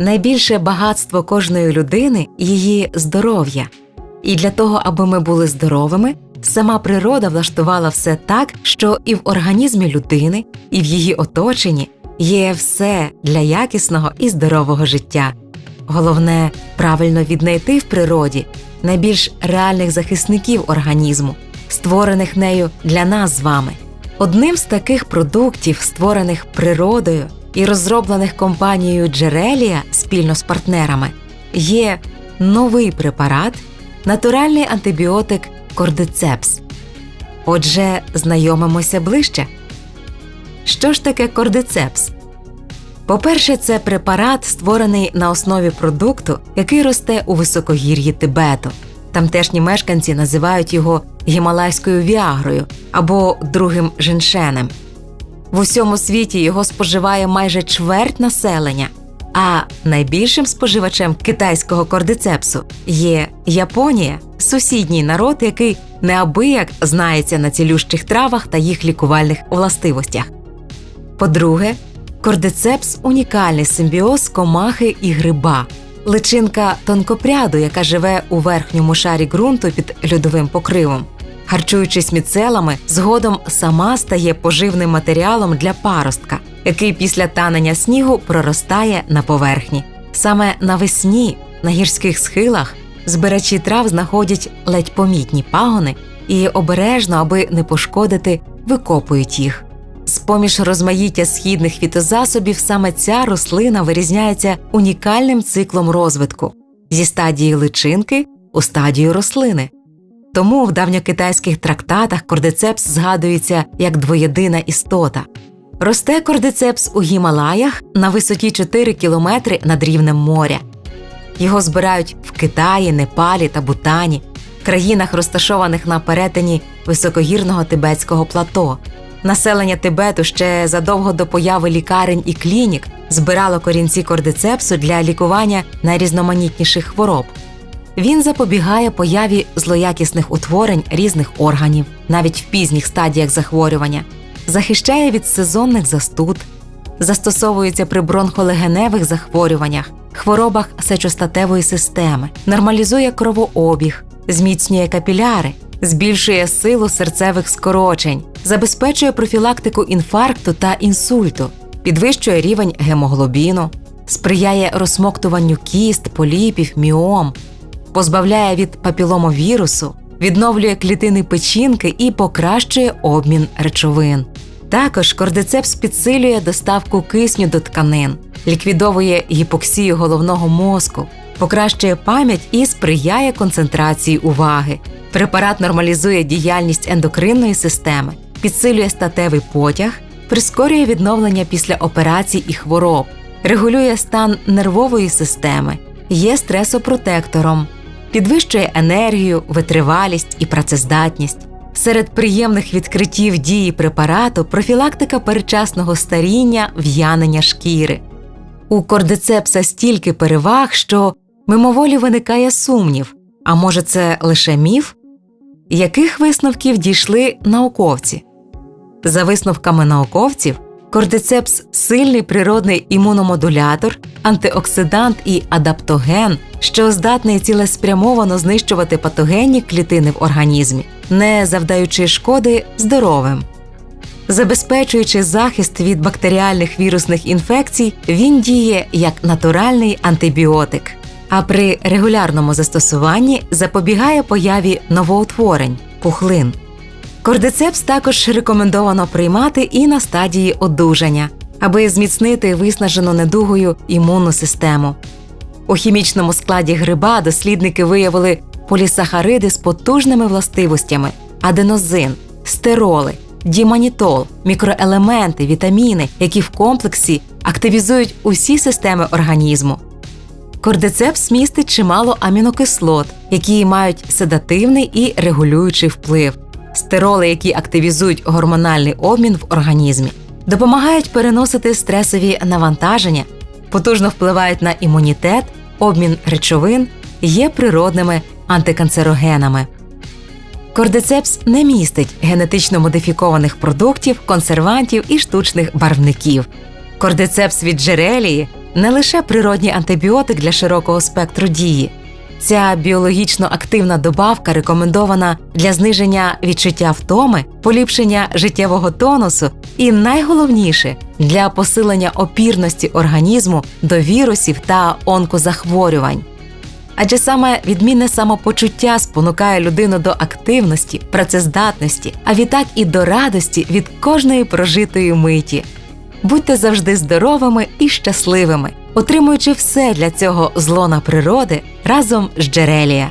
Найбільше багатство кожної людини її здоров'я. І для того, аби ми були здоровими, сама природа влаштувала все так, що і в організмі людини, і в її оточенні є все для якісного і здорового життя. Головне правильно віднайти в природі найбільш реальних захисників організму, створених нею для нас з вами. Одним з таких продуктів, створених природою і розроблених компанією Джерелія спільно з партнерами, є новий препарат, натуральний антибіотик Кордицепс. Отже, знайомимося ближче. Що ж таке кордицепс? По-перше, це препарат, створений на основі продукту, який росте у високогір'ї Тибету. Тамтешні мешканці називають його гімалайською віагрою або другим женшенем. В усьому світі його споживає майже чверть населення, а найбільшим споживачем китайського кордицепсу є Японія, сусідній народ, який неабияк знається на цілющих травах та їх лікувальних властивостях. По-друге, кордицепс унікальний симбіоз комахи і гриба, личинка тонкопряду, яка живе у верхньому шарі ґрунту під льодовим покривом. Харчуючись міцелами, згодом сама стає поживним матеріалом для паростка, який після танення снігу проростає на поверхні. Саме навесні на гірських схилах збирачі трав знаходять ледь помітні пагони і обережно, аби не пошкодити, викопують їх. З поміж розмаїття східних фітозасобів саме ця рослина вирізняється унікальним циклом розвитку зі стадії личинки у стадію рослини. Тому в давньокитайських трактатах кордицепс згадується як двоєдина істота. Росте кордицепс у Гімалаях на висоті 4 кілометри над рівнем моря. Його збирають в Китаї, Непалі та Бутані, країнах, розташованих на перетині високогірного тибетського плато. Населення Тибету ще задовго до появи лікарень і клінік збирало корінці кордицепсу для лікування найрізноманітніших хвороб. Він запобігає появі злоякісних утворень різних органів, навіть в пізніх стадіях захворювання, захищає від сезонних застуд, застосовується при бронхолегеневих захворюваннях, хворобах сечостатевої системи, нормалізує кровообіг, зміцнює капіляри, збільшує силу серцевих скорочень, забезпечує профілактику інфаркту та інсульту, підвищує рівень гемоглобіну, сприяє розсмоктуванню кіст, поліпів, міом, позбавляє від папіломовірусу, відновлює клітини печінки і покращує обмін речовин. Також кордицепс підсилює доставку кисню до тканин, ліквідовує гіпоксію головного мозку, покращує пам'ять і сприяє концентрації уваги. Препарат нормалізує діяльність ендокринної системи, підсилює статевий потяг, прискорює відновлення після операцій і хвороб, регулює стан нервової системи, є стресопротектором, підвищує енергію, витривалість і працездатність. Серед приємних відкриттів дії препарату профілактика передчасного старіння, в'янення шкіри. У кордицепса стільки переваг, що мимоволі виникає сумнів, а може, це лише міф? Яких висновків дійшли науковці? За висновками науковців, кордицепс сильний природний імуномодулятор, антиоксидант і адаптоген, що здатний цілеспрямовано знищувати патогенні клітини в організмі, не завдаючи шкоди здоровим. Забезпечуючи захист від бактеріальних вірусних інфекцій, він діє як натуральний антибіотик, а при регулярному застосуванні запобігає появі новоутворень пухлин. Кордицепс також рекомендовано приймати і на стадії одужання, аби зміцнити виснажену недугою імунну систему. У хімічному складі гриба дослідники виявили полісахариди з потужними властивостями: аденозин, стероли, діманітол, мікроелементи, вітаміни, які в комплексі активізують усі системи організму. Кордицепс містить чимало амінокислот, які мають седативний і регулюючий вплив, стероли, які активізують гормональний обмін в організмі, допомагають переносити стресові навантаження, потужно впливають на імунітет, обмін речовин, є природними антиканцерогенами. Кордицепс не містить генетично модифікованих продуктів, консервантів і штучних барвників. Кордицепс від джерелії не лише природній антибіотик для широкого спектру дії. Ця біологічно активна добавка рекомендована для зниження відчуття втоми, поліпшення життєвого тонусу і найголовніше для посилення опірності організму до вірусів та онкозахворювань. Адже саме відмінне самопочуття спонукає людину до активності, працездатності, а відтак і до радості від кожної прожитої миті. Будьте завжди здоровими і щасливими, отримуючи все для цього злона природи разом з Джерелія.